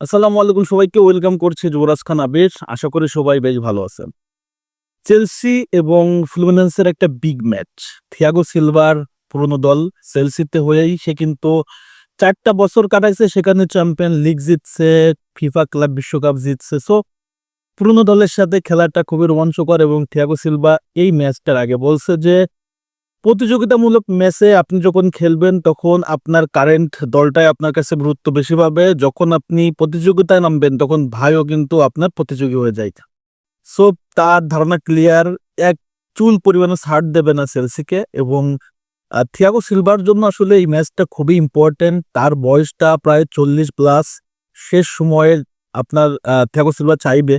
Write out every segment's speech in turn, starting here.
আসসালামু আলাইকুম সবাইকে, ওয়েলকাম করছি যুবরাজ খান আবির। আশা করি সবাই বেশ ভালো আছেন। চেলসি এবং ফ্লুমিনেন্সের একটা বিগ ম্যাচ থিয়াগো সিলভার পুরনো দল চেলসিতে হয়েই সে কিন্তু চারটা বছর কাটাইছে, সেখানে চ্যাম্পিয়ন লিগ জিতছে, ফিফা ক্লাব বিশ্বকাপ জিতছে। সো পুরনো দলের সাথে খেলাটা খুবই রোমাঞ্চকর এবং থিয়াগো সিলভা এই ম্যাচটার আগে বলছে যে প্রতিযোগিতামূলক ম্যাচে আপনি যখন খেলবেন, তখন আপনার কারেন্ট দলটাই আপনার কাছে গুরুত্ব বেশি পাবে। যখন আপনি প্রতিযোগিতায় নামবেন, তখন ভাইও কিন্তু আপনার প্রতিযোগী হয়ে যায়। সো তার ধারণা ক্লিয়ার এক চুল পরিমাণে ছাড় দেবে না সেলসিকে এবং থিয়াগো সিলভার জন্য আসলে এই ম্যাচটা খুবই ইম্পর্টেন্ট তার বয়সটা প্রায় চল্লিশ প্লাস শেষ সময়ে আপনার থিয়াগো সিলভা চাইবে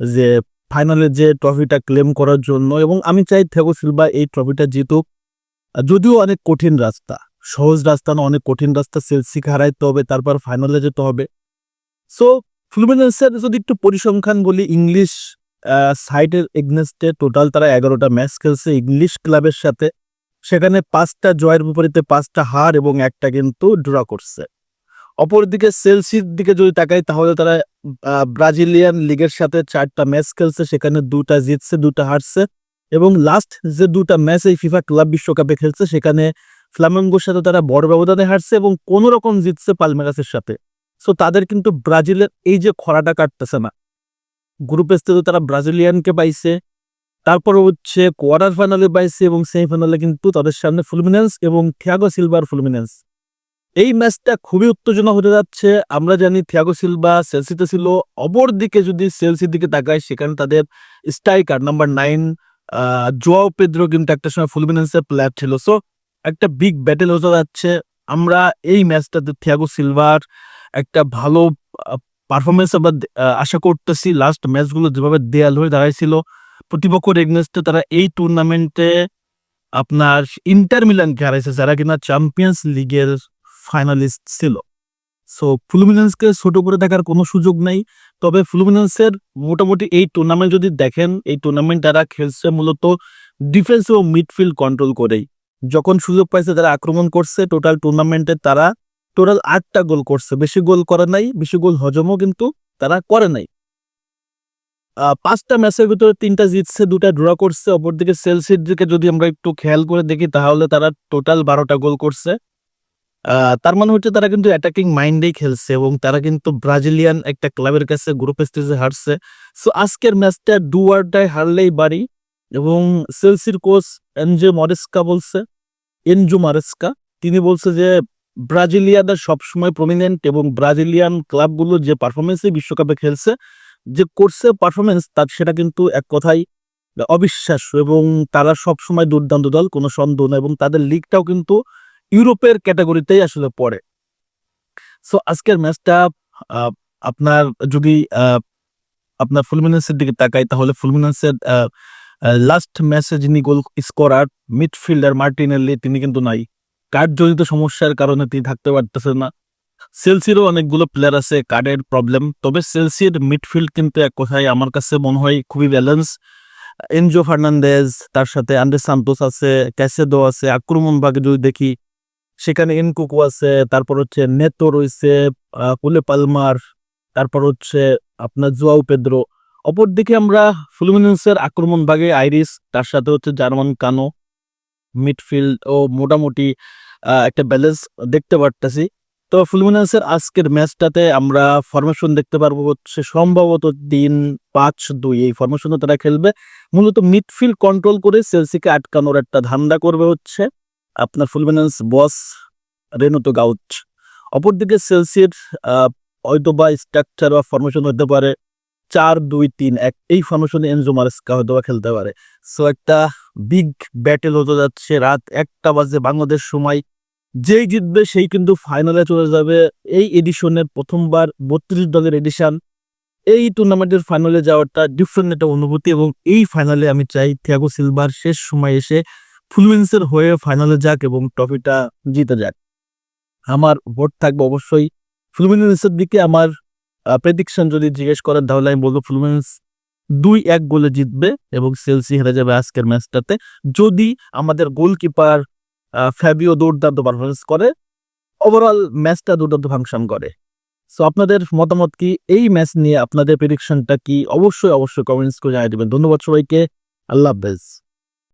যে ফাইনালে যে ট্রফিটা ক্লেম করার জন্য এবং আমি চাই থিয়াগো সিলভা এই ট্রফিটা জিতুক। যদিও অনেক কঠিন রাস্তা, সহজ রাস্তা না, অনেক কঠিন রাস্তা চেলসিকে হারাইতে হবে, তারপর ফাইনালে যেতে হবে। সো ফ্লুমিনেন্সের যদি একটু পরিসংখ্যান বলি ইংলিশ সাইডের এগনেস্টে টোটাল তারা এগারোটা ম্যাচ খেলছে ইংলিশ ক্লাবের সাথে। সেখানে পাঁচটা জয়ের বিপরীতে পাঁচটা হার এবং একটা কিন্তু ড্র করছে। অপরদিকে সেলসির দিকে যদি তাকাই, তাহলে তারা ব্রাজিলিয়ান লিগের সাথে চারটা ম্যাচ খেলছে, সেখানে দুটা জিতছে, দুটা হারছে এবং লাস্ট যে দুটা ম্যাচ এই ফিফা ক্লাব বিশ্বকাপে খেলছে, সেখানে ফ্লামেঙ্গোর সাথে তারা বড় ব্যবধানে হারছে এবং কোনো রকম জিতছে পালমেরাসের সাথে। সো তাদের কিন্তু ব্রাজিলের এই যে খরাটা কাটতেছে না। গ্রুপ স্টেজে তারা ব্রাজিলিয়ানকে পাইছে, তারপর হচ্ছে কোয়ার্টার ফাইনালে পাইছে এবং সেমিফাইনালে কিন্তু তাদের সামনে ফুলমিনেন্স এবং থিয়াগো সিলভার ফুলমিনেন্স এই ম্যাচটা খুবই উত্তেজনা হতে যাচ্ছে। আমরা জানি থিয়াগো সিলভা সেলসিতে ছিল। অপর দিকে যদি সেলসির দিকে তাকাই, সেখানে তাদের striker number nine Joao Pedro কিন্তু একটা সময় ফুলমিনেন্সের প্লেয়ার ছিল। সো একটা বিগ ব্যাটেল হতে যাচ্ছে। আমরা এই ম্যাচটাতে থিয়াগো সিলভার একটা ভালো পারফরমেন্স আমরা আশা করতেছি। লাস্ট ম্যাচগুলো যেভাবে দেয়াল হয়ে দাঁড়াইছিল প্রতিপক্ষের এগনেস্টে তারা এই টুর্নামেন্টে আপনার ইন্টার মিলানকে হারাইছে। যারা কিনা চ্যাম্পিয়ন্স লিগের ফাইনালিস্ট ছিল। সো ফ্লুমিনেন্সকে ছোট করে দেখার কোনো সুযোগ নেই। তবে ফ্লুমিনেন্সের মোটামুটি এই টুর্নামেন্ট যদি দেখেন, এই টুর্নামেন্ট তারা খেলছে মূলত ডিফেন্স ও মিডফিল্ড কন্ট্রোল করেই। যখন সুযোগ পাইছে তারা আক্রমণ করছে টোটাল টুর্নামেন্টে তারা টোটাল আটটা গোল করছে। বেশি গোল করে নাই, বেশি গোল হজমও কিন্তু তারা করে নাই। পাঁচটা ম্যাচের ভিতরে তিনটা জিতছে, দুটা ড্র করছে। অপরদিকে সেলসির দিকে যদি আমরা একটু খেয়াল করে দেখি, তাহলে তারা টোটাল বারোটা গোল করছে। তার মানে হচ্ছে তারা কিন্তু অ্যাটাকিং মাইন্ডেই খেলছে এবং তারা কিন্তু ব্রাজিলিয়ান একটা ক্লাবের কাছে গ্রুপ স্টেজে হারছে। সো আজকের ম্যাচটা ডুয়ারটায় হারলেই বাড়ি এবং সেলসির কোচ এনজে মরেস্কা বলছে এনজো মারেস্কা তিনি বলছে যে ব্রাজিলিয়ানরা সবসময় প্রমিনেন্ট এবং ব্রাজিলিয়ান ক্লাবগুলো যে পারফরমেন্সে বিশ্বকাপে খেলছে, যে করছে পারফরমেন্স তার সেটা কিন্তু এক কথাই অবিশ্বাস্য এবং তারা সবসময় দুর্দান্ত দল, কোনো সন্দেহ নেই এবং তাদের লিগটাও কিন্তু ইউরোপের ক্যাটাগরিতেই আসলে পড়ে। সো আজকের ম্যাচটা আপনার যদি আপনার ফুলমিনেন্সের দিকে তাকাই, তাহলে ফুলমিনেন্সের লাস্ট ম্যাচে যিনি গোল স্কোরার মিডফিল্ডার মার্টিনেল্লি তিনি কিন্তু নাই। কার্ডজনিত সমস্যার কারণে তিনি থাকতে পারতেছেন না। সেলসিরও অনেকগুলো প্লেয়ার আছে কার্ডের প্রবলেম তবে সেলসির মিডফিল্ড কিন্তু এক কথায় আমার কাছে মনে হয় খুবই ব্যালেন্স এনজো ফার্নান্দেজ তার সাথে আন্ডে সান্তোস আছে ক্যাসেদো আছে আক্রমণ ভাগে যদি দেখি সেখানে এনকুকু আছে, তারপর হচ্ছে নেতো রয়েছে কুলে পালমার, তারপর হচ্ছে আপনার জোয়াও পেদ্রো। অপরদিকে আমরা ফ্লুমিনেন্সের আক্রমণ ভাগে আইরিস, তার সাথে হচ্ছে জার্মান কানো, মিডফিল্ড ও মোটামুটি একটা ব্যালেন্স দেখতে পারতেছি। তো ফ্লুমিনেন্সের আজকের ম্যাচটাতে আমরা ফরমেশন দেখতে পারব হচ্ছে সম্ভবত তিন পাঁচ দুই। এই ফরমেশনে তারা খেলবে। মূলত মিডফিল্ড কন্ট্রোল করে সেলসিকে আটকানোর একটা ধান্দা করবে হচ্ছে। আপনার ফুলমিনেন্স বস রেনোতো গাউচ অপরদিকে সেলসির হয়তো বা স্ট্রাকচার বা ফরমেশন হতে পারে চার, দুই, তিন, এক, এই ফরমেশনে এনজো মারেস্কা হয়তো বা খেলতে পারে। সো একটা বিগ ব্যাটেল হতে যাচ্ছে, রাত একটা বাজে, বাংলাদেশ সময়। যেই জিতবে, সেই কিন্তু ফাইনালে চলে যাবে। এই এডিশনের প্রথমবার বত্রিশ দলের এডিশন এই টুর্নামেন্টের ফাইনালে যাওয়াটা ডিফারেন্ট একটা অনুভূতি এবং এই ফাইনালে আমি চাই থিয়াগো সিলভার শেষ সময় এসে ফ্লুয়েন্সের হয়ে ফাইনালে যাক এবং ট্রফিটা জিতে যাক। আমার ভোট থাকবে অবশ্যই ফ্লুমিনেন্সের দিকে। আমার প্রেডিকশন যদি জিজ্ঞেস করেন, তাহলে আমি বলব ফ্লুমিনেন্স দুই এক গোলে জিতবে এবং সেলসি হেরে যাবে আজকের ম্যাচটাতে যদি আমাদের গোলকিপার ফ্যাবিও দুর্দান্ত পারফরমেন্স করে ওভারঅল ম্যাচটা দুর্দান্ত ফাংশন করে। সো আপনাদের মতামত কি? এই ম্যাচ নিয়ে আপনাদের প্রেডিকশনটা কি? অবশ্যই অবশ্যই কমেন্টস করে জানিয়ে দেবেন। ধন্যবাদ সবাইকে। আল্লাহ হাফেজ।